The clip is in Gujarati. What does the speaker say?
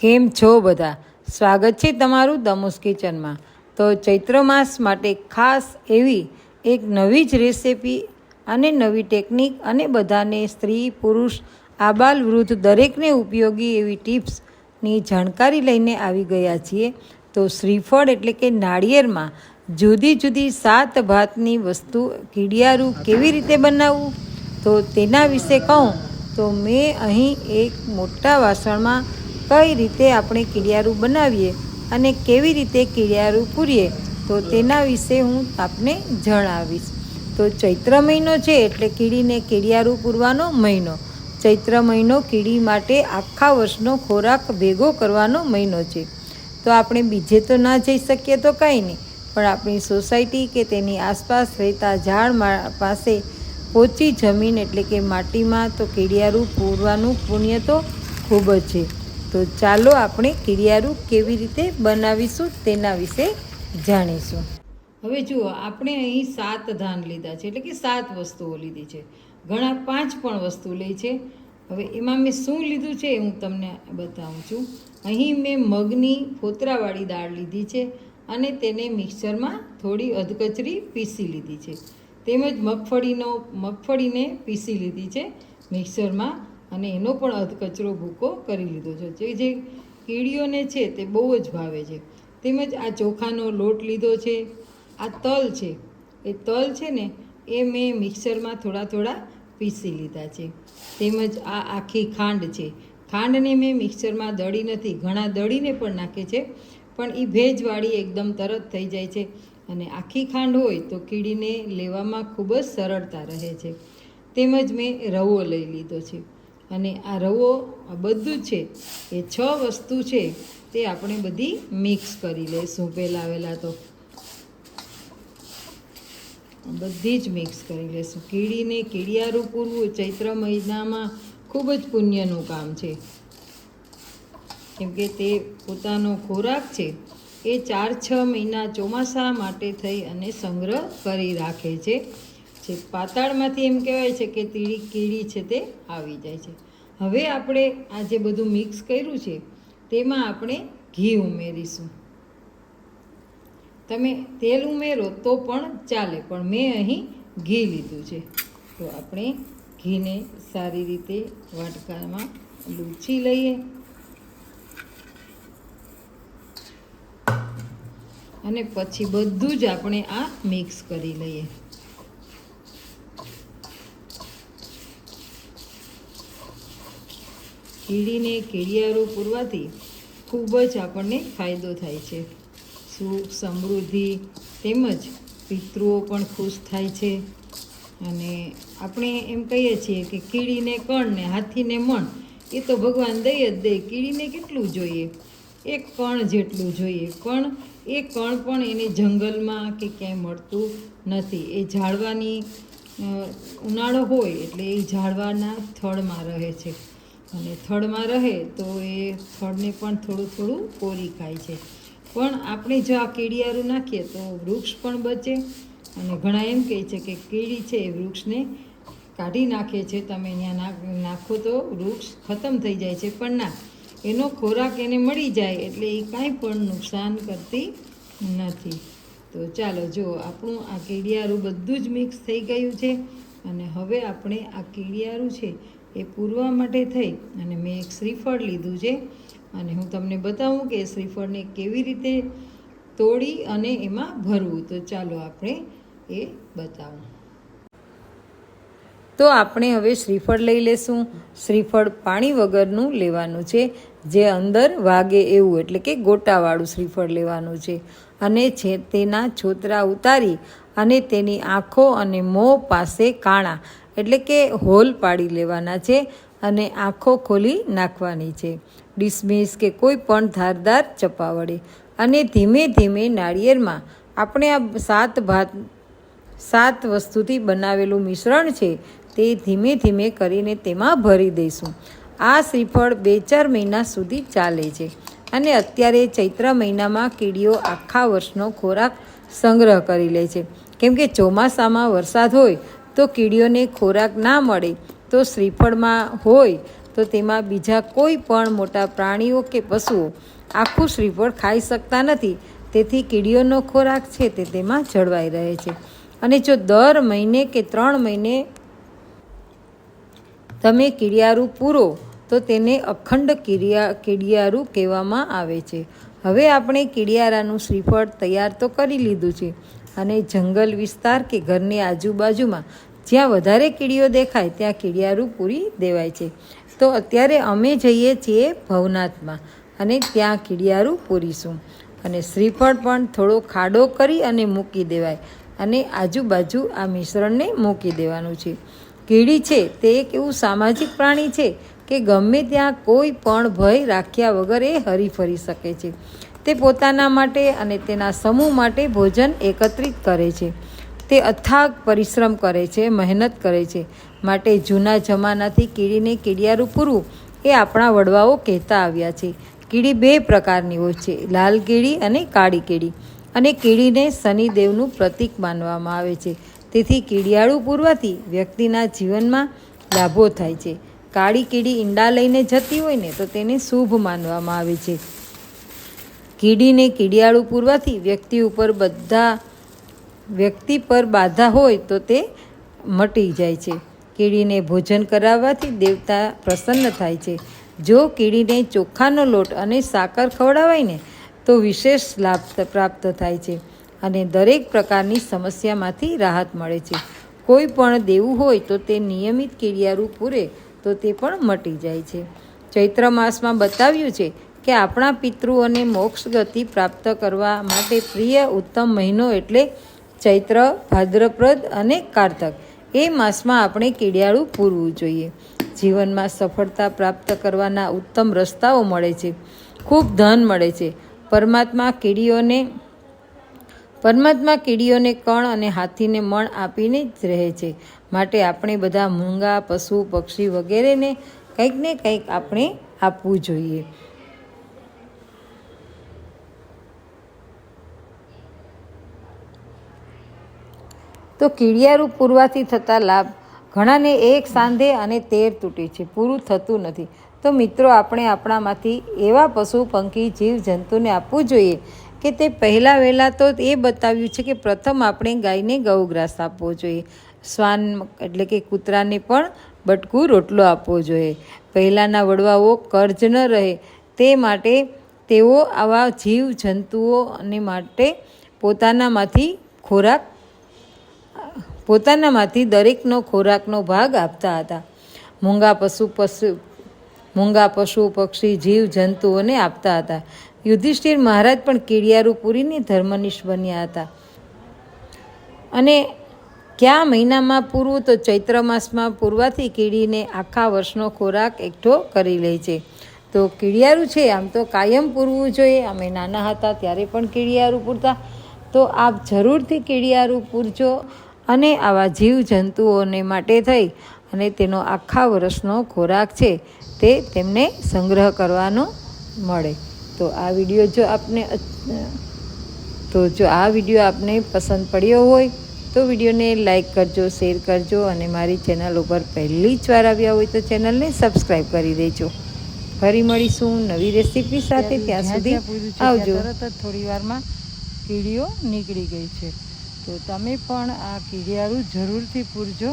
કેમ છો બધા? સ્વાગત છે તમારું દમુસ કિચનમાં. તો ચૈત્ર માસ માટે ખાસ એવી એક નવી જ રેસીપી અને નવી ટેકનિક અને બધાને સ્ત્રી, પુરુષ આબાલ વૃદ્ધ દરેકને ઉપયોગી એવી ટિપ્સની જાણકારી લઈને આવી ગયા છીએ. તો શ્રીફળ એટલે કે નાળિયેરમાં જુદી જુદી સાત ભાતની વસ્તુ કીડિયારું કેવી રીતે બનાવવું? તો તેના વિશે કહું તો મેં અહીં એક મોટા વાસણમાં કઈ રીતે આપણે કીડિયારું બનાવીએ અને કેવી રીતે કીડિયારું પૂરીએ, તો તેના વિશે હું આપને જણાવીશ. તો ચૈત્ર મહિનો છે એટલે કીડીને કીડિયારું પૂરવાનો મહિનો. ચૈત્ર મહિનો કીડી માટે આખા વર્ષનો ખોરાક ભેગો કરવાનો મહિનો છે. તો આપણે બીજે તો ના જઈ શકીએ તો કંઈ નહીં, પણ આપણી સોસાયટી કે તેની આસપાસ રહેતા ઝાડ પાસે પોચી જમીન એટલે કે માટીમાં તો કીડિયારું પૂરવાનું પુણ્ય તો ખૂબ જ છે. તો ચાલો આપણે કિરિયારું કેવી રીતે બનાવીશું તેના વિશે જાણીશું. હવે જુઓ, આપણે અહીં સાત ધાન લીધા છે, એટલે કે સાત વસ્તુઓ લીધી છે. ઘણા પાંચ પણ વસ્તુ લે છે. હવે એમાં મેં શું લીધું છે એ હું તમને બતાવું છું. અહીં મેં મગની ફોતરાવાળી દાળ લીધી છે અને તેને મિક્સરમાં થોડી અધકચરી પીસી લીધી છે. તેમજ મગફળીનો, મગફળીને પીસી લીધી છે મિક્સરમાં. અને એનો પણ અધકચરો ભૂકો કરી લીધો છે. જે જે કીડીઓને છે તે બહુ જ ભાવે છે. તેમજ આ ચોખાનો લોટ લીધો છે. આ તલ છે. એ તલ છે ને એ મેં મિક્સરમાં થોડા થોડા પીસી લીધા છે. તેમજ આ આખી ખાંડ છે. ખાંડને મેં મિક્સરમાં દળી નથી, ઘણા દળીને પણ નાખે છે. પણ એ ભેજવાળી એકદમ તરત થઈ જાય છે. અને આખી ખાંડ હોય તો કીડીને લેવામાં ખૂબ જ સરળતા રહે છે. તેમજ મેં રવો લઈ લીધો છે. અને આ રવો, આ બધું છે, એ છ વસ્તુ છે, તે આપણે બધી મિક્સ કરી લઈશું. પહેલાં આવેલા તો બધી જ મિક્સ કરી લઈશું. કીડીને કીડિયારું પૂરવું, ચૈત્ર મહિનામાં ખૂબ જ પુણ્યનું કામ છે. કેમકે તે પોતાનો ખોરાક છે, એ ચાર છ મહિના ચોમાસા માટે થઈ અને સંગ્રહ કરી રાખે છે. જે પાતાળમાંથી એમ કહેવાય છે કે તીડી કીડી છે તે આવી જાય છે. હવે આપણે આ જે બધું મિક્સ કર્યું છે, તેમાં આપણે ઘી ઉમેરીશું. તમે તેલ ઉમેરો તો પણ ચાલે, પણ મેં અહીં ઘી લીધું છે. તો આપણે ઘીને સારી રીતે વાટકામાં લૂછી લઈએ. અને પછી બધું જ આપણે આ મિક્સ કરી લઈએ. કીડીને કીડિયારું પૂરવાથી ખૂબ જ આપણને ફાયદો થાય છે. સુખ, સમૃદ્ધિ તેમજ પિતૃઓ પણ ખુશ થાય છે. અને આપણે એમ કહીએ છીએ કે કીડીને કણ ને હાથીને મણ, એ તો ભગવાન દઈ જ દે. કીડીને કેટલું જોઈએ? એક કણ જેટલું જોઈએ. કણ એ કણ પણ એને જંગલમાં કે ક્યાંય મળતું નથી. એ ઝાડવાની ઉનાળો હોય એટલે એ ઝાડવાના થળમાં રહે છે. અને થડમાં રહે તો એ થડને પણ થોડું થોડું કોરી ખાય છે. પણ આપણે જો આ કીડિયારું નાખીએ તો વૃક્ષ પણ બચે અને ઘણા એમ કહે છે કે કીડી છે એ વૃક્ષને કાઢી નાખે છે. તમે ત્યાં નાખો તો વૃક્ષ ખતમ થઈ જાય છે. પણ ના, એનો ખોરાક એને મળી જાય એટલે એ કાંઈ પણ નુકસાન કરતી નથી. તો ચાલો જો આપણું આ કીડિયારું બધું જ મિક્સ થઈ ગયું છે અને હવે આપણે આ કીડિયારું છે એ પૂરવા માટે થઈ અને મેં એક શ્રીફળ લીધું છે. અને હું તમને બતાવું કે શ્રીફળને કેવી રીતે તોડી અને એમાં ભરવું. તો ચાલો આપણે એ બતાવું. તો આપણે હવે શ્રીફળ લઈ લેશું. શ્રીફળ પાણી વગરનું લેવાનું છે. જે અંદર વાગે એવું એટલે કે ગોટાવાળું શ્રીફળ લેવાનું છે. અને છે તેના છોતરા ઉતારી અને તેની આંખો અને મોં પાસે કાણા એટલે કે હોલ પાડી લેવાના છે અને આંખો ખોલી નાખવાની છે. ડિસમિસ કે કોઈ પણ ધારદાર ચપા વડે અને ધીમે ધીમે નાળિયેરમાં આપણે આ સાત ભાત સાત વસ્તુથી બનાવેલું મિશ્રણ છે તે ધીમે ધીમે કરીને તેમાં ભરી દઈશું. આ શ્રીફળ બે ચાર મહિના સુધી ચાલે છે. અને અત્યારે ચૈત્ર મહિનામાં કીડીઓ આખા વર્ષનો ખોરાક સંગ્રહ કરી લે છે. કેમ કે ચોમાસામાં વરસાદ હોય તો કીડીઓને ખોરાક ના મળે તો શ્રીફળમાં હોય તો તેમાં બીજા કોઈ પણ મોટા પ્રાણીઓ કે પશુઓ આખું શ્રીફળ ખાઈ શકતા નથી. તેથી કીડીઓનો ખોરાક છે તે તેમાં જળવાઈ રહે છે. અને જો દર મહિને કે ત્રણ મહિને તમે કીડિયારું પૂરો તો તેને અખંડ કીડિયા કીડિયારું કહેવામાં આવે છે. હવે આપણે કીડિયારાનું શ્રીફળ તૈયાર તો કરી લીધું છે. અને જંગલ વિસ્તાર કે ઘરની આજુબાજુમાં જ્યાં વધારે કીડીઓ દેખાય, ત્યાં કીડિયારું પૂરી દેવાય છે. તો અત્યારે અમે જઈએ છીએ ભવનાથમાં અને ત્યાં કીડિયારું પૂરીશું. અને શ્રીફળ પણ થોડો ખાડો કરી અને મૂકી દેવાય અને આજુબાજુ આ મિશ્રણને મૂકી દેવાનું છે. કીડી છે તે એક એવું સામાજિક પ્રાણી છે કે ગમે ત્યાં કોઈ પણ ભય રાખ્યા વગર એ હરીફરી શકે છે. તે પોતાના માટે અને તેના સમૂહ માટે ભોજન એકત્રિત કરે છે. તે અથાગ પરિશ્રમ કરે છે, મહેનત કરે છે. માટે જૂના જમાનાથી કીડીને કીડિયારું પૂરવું એ આપણા વડવાઓ કહેતા આવ્યા છે. કીડી બે પ્રકારની હોય છે, લાલ કીડી અને કાળી કીડી. અને કીડીને શનિદેવનું પ્રતીક માનવામાં આવે છે. તેથી કીડિયાળું પૂરવાથી વ્યક્તિના જીવનમાં લાભો થાય છે. કાળી કીડી ઈંડા લઈને જતી હોય ને તો તેને શુભ માનવામાં આવે છે. કીડીને કીડિયાળું પૂરવાથી વ્યક્તિ ઉપર બધા, વ્યક્તિ પર બાધા હોય તો તે મટી જાય છે. કીડીને ભોજન કરાવવાથી દેવતા પ્રસન્ન થાય છે. જો કીડીને ચોખાનો લોટ અને સાકર ખવડાવાય ને, તો વિશેષ લાભ પ્રાપ્ત થાય છે અને દરેક પ્રકારની સમસ્યામાંથી રાહત મળે છે. કોઈ પણ દેવું હોય તો તે નિયમિત કીડિયારું પૂરે તો તે પણ મટી જાય છે. ચૈત્ર માસમાં બતાવ્યું છે કે આપણા પિતૃઓને મોક્ષ ગતિ પ્રાપ્ત કરવા માટે પ્રિય ઉત્તમ મહિનો એટલે ચૈત્ર ભાદ્રપ્રદ અને કારતક. એ માસમાં આપણે કીડિયાળું પૂરવું જોઈએ. જીવનમાં સફળતા પ્રાપ્ત કરવાના ઉત્તમ રસ્તાઓ મળે છે. ખૂબ ધન મળે છે. પરમાત્મા કીડીઓને પરમાત્મા કીડીઓને કણ અને હાથીને મણ આપીને જ રહે છે. માટે આપણે બધા મૂંગા, પશુ, પક્ષી વગેરેને કંઈક ને કંઈક આપણે આપવું જોઈએ. તો કીડિયારું પૂરવાથી થતા લાભ ઘણાને એક સાંધે અને તેર તૂટે છે. પૂરું થતું નથી. તો મિત્રો, આપણે આપણામાંથી એવા પશુ, પંખી, જીવ, જંતુને આપવું જોઈએ કે તે પહેલાં વહેલાં તો એ બતાવ્યું છે કે પ્રથમ આપણે ગાયને ગૌગ્રાસ આપવો જોઈએ. શ્વાન એટલે કે કૂતરાને પણ બટકું રોટલો આપવો જોઈએ. પહેલાંના વડવાઓ કર્જ ન રહે. તે માટે તેઓ આવા જીવ જંતુઓને માટે પોતાનામાંથી ખોરાક પોતાનામાંથી દરેકનો ખોરાકનો ભાગ આપતા હતા. મૂંગા પશુ પશુ, મૂંગા પશુ પક્ષી, જીવ, જંતુઓને આપતા હતા. યુધિષ્ઠિર મહારાજ પણ કીડિયારું પૂરીને ધર્મનિષ્ઠ બન્યા હતા. અને કયા મહિનામાં પૂરવું તો ચૈત્ર માસમાં પૂરવાથી કીડીને આખા વર્ષનો ખોરાક એકઠો કરી લે છે. તો કીડિયારું છે, આમ તો કાયમ પૂરવું જોઈએ. અમે નાના હતા ત્યારે પણ કીડિયારું પૂરતા. તો આપ જરૂરથી કીડિયારું પૂરજો. અને આવા જીવજંતુઓને માટે થઈ અને તેનો આખા વર્ષનો ખોરાક છે તે તેમને સંગ્રહ કરવાનો મળે. તો આ વીડિયો જો આપને તો જો આ વીડિયો આપને પસંદ પડ્યો હોય તો વિડીયોને લાઈક કરજો શેર કરજો અને મારી ચેનલ ઉપર પહેલી જ વાર આવ્યા હોય તો ચેનલને સબસ્ક્રાઈબ કરી દેજો. ફરી મળીશું નવી રેસીપી સાથે. ત્યાં સુધી આવજો. તરત જ થોડી વારમાં કીડીઓ નીકળી ગઈ છે. તો તમે પણ આ કીડિયારું જરૂરથી પૂરજો.